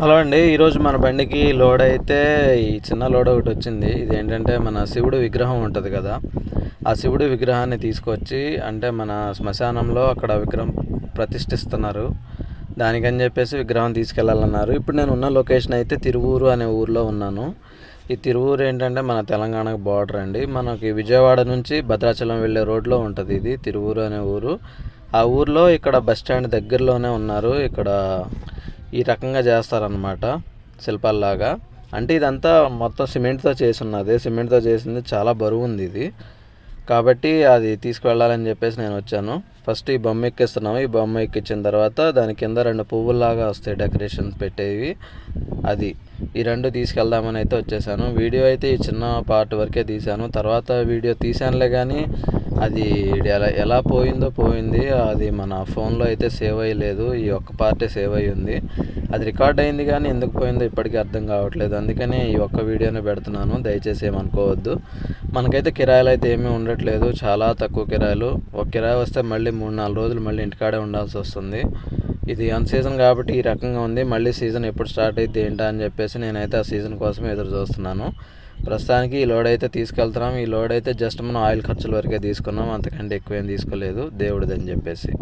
Hello అండి ఈరోజు మన బండికి లోడ్ అయితే ఈ చిన్న లోడ్ ఒకటి వచ్చింది. ఇది ఏంటంటే మన శివుడు విగ్రహం ఉంటుంది కదా. ఆ శివుడు విగ్రహాన్ని తీసుకొచ్చి అంటే మన శ్మశానంలో అక్కడ విగ్రహం ప్రతిష్ఠిస్తున్నారు. దానికని చెప్పేసి విగ్రహం తీసుకెళ్ళాలన్నారు. ఇప్పుడు నేను ఉన్న లొకేషన్ అయితే తిరువూరు అనే ఊర్లో ఉన్నాను. ఈ తిరువూరు ఏంటంటే మన తెలంగాణకు బార్డర్ అండి. మనకి విజయవాడ నుంచి భద్రాచలం వెళ్ళే రోడ్లో ఉంటుంది ఇది తిరువూరు అనే ఊరు. ఆ ఊర్లో ఇక్కడ బస్ స్టాండ్ దగ్గరలోనే ఉన్నారు. ఇక్కడ ఈ రకంగా చేస్తారనమాట శిల్పాల్లాగా. అంటే ఇదంతా మొత్తం సిమెంట్తో చేసి ఉన్నది సిమెంట్తో చేసింది చాలా బరువు ఉంది ఇది. కాబట్టి అది తీసుకువెళ్ళాలని చెప్పేసి నేను వచ్చాను. ఫస్ట్ ఈ బొమ్మ ఎక్కిస్తున్నాము. ఈ బొమ్మ ఎక్కించిన తర్వాత దాని కింద రెండు పువ్వుల్లాగా వస్తాయి డెకరేషన్స్ పెట్టేవి. అది ఈ రెండు తీసుకెళ్దామని అయితే వచ్చేసాను. వీడియో అయితే ఈ చిన్న పార్ట్ వరకే తీశాను. తర్వాత వీడియో తీశానులే కానీ అది ఎలా ఎలా పోయిందో పోయింది. అది మన ఫోన్లో అయితే సేవ్ అయ్యలేదు. ఈ ఒక్క పార్టే సేవ్ అయ్యి ఉంది అది రికార్డ్ అయింది కానీ ఎందుకు పోయిందో ఇప్పటికీ అర్థం కావట్లేదు. అందుకనే ఈ ఒక్క వీడియోనే పెడుతున్నాను. దయచేసి ఏమనుకోవద్దు. మనకైతే కిరాయిలు అయితే ఏమీ ఉండట్లేదు. చాలా తక్కువ కిరాయిలు. ఒక కిరాయి వస్తే మళ్ళీ మూడు నాలుగు రోజులు మళ్ళీ ఇంటికాడే ఉండాల్సి వస్తుంది. ఇది అన్ సీజన్ కాబట్టి ఈ రకంగా ఉంది. మళ్ళీ సీజన్ ఎప్పుడు స్టార్ట్ అయితే ఏంటా అని చెప్పేసి నేనైతే ఆ సీజన్ కోసం ఎదురు చూస్తున్నాను. ప్రస్తుతానికి ఈ లోడ్ అయితే తీసుకెళ్తున్నాం. ఈ లోడ్ అయితే జస్ట్ మనం ఆయిల్ ఖర్చుల వరకే తీసుకున్నాం. అంతకంటే ఎక్కువ ఏం తీసుకోలేదు. దేవుడిదని చెప్పేసి.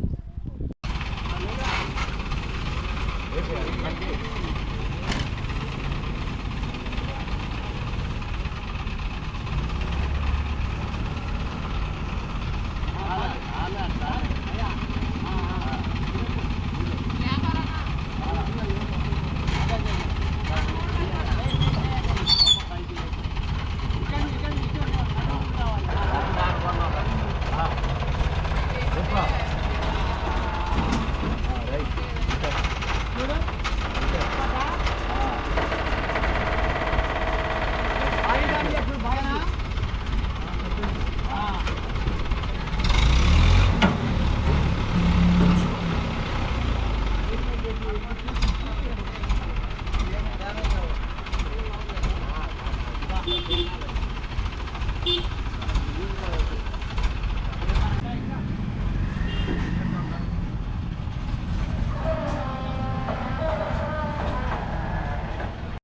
Beep, beep.